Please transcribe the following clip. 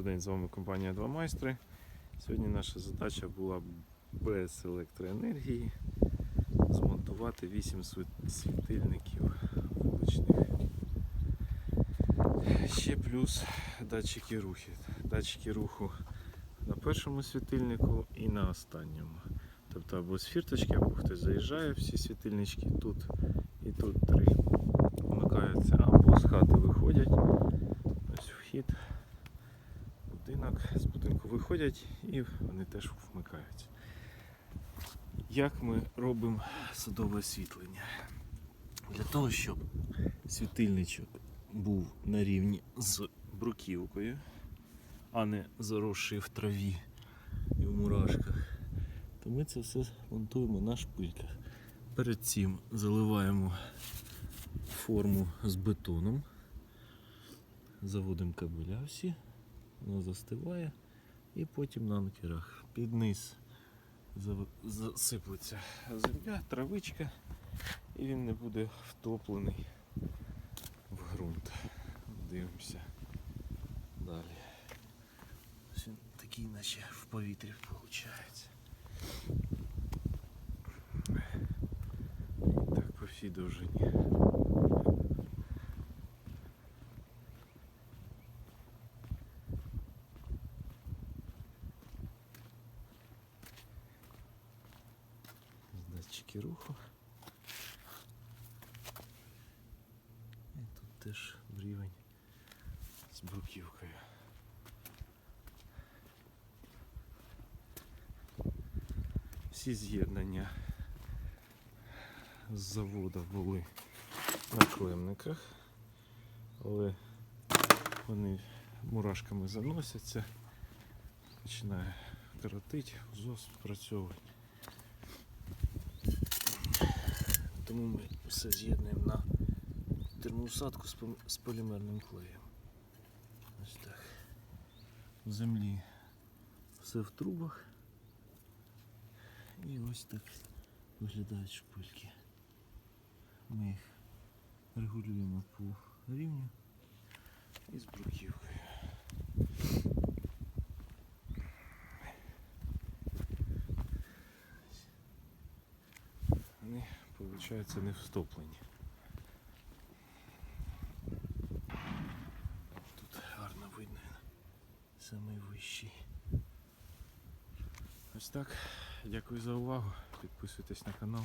Добрий день, з вами компанія Два майстри. Сьогодні наша задача була без електроенергії змонтувати 8 світильників вуличних. Ще плюс датчики руху. Датчики руху на першому світильнику і на останньому. Тобто або з фірточки, або хтось заїжджає, всі світильнички тут і тут три вмикаються, або з хати виходять. Ось вхід з будинку виходять і вони теж вмикаються. Як ми робимо садове освітлення? Для того, щоб світильничок був на рівні з бруківкою, а не заросший в траві і в мурашках, то ми це все монтуємо на шпильках. Перед цим заливаємо форму з бетоном, заводимо кабеля всі воно застиває і потім на анкерах під низ засиплеться земля, травичка, і він не буде втоплений в ґрунт. Дивимося далі. Ось він такий, наче в повітрі виходить. Так по всій довжині. Датчики руху. І тут теж рівень з бруківкою. Всі з'єднання з заводу були на клемниках, але вони мурашками заносяться, починає коротити, узос спрацьовувати. Тому ми все з'єднуємо на термоусадку з полімерним клеєм. Ось так. В землі все в трубах. І ось так виглядають шпильки. Ми їх регулюємо по рівню і з бруківкою. Вони, виходить, не встоплені. Тут гарно видно самий вищий. Ось так. Дякую за увагу. Підписуйтесь на канал.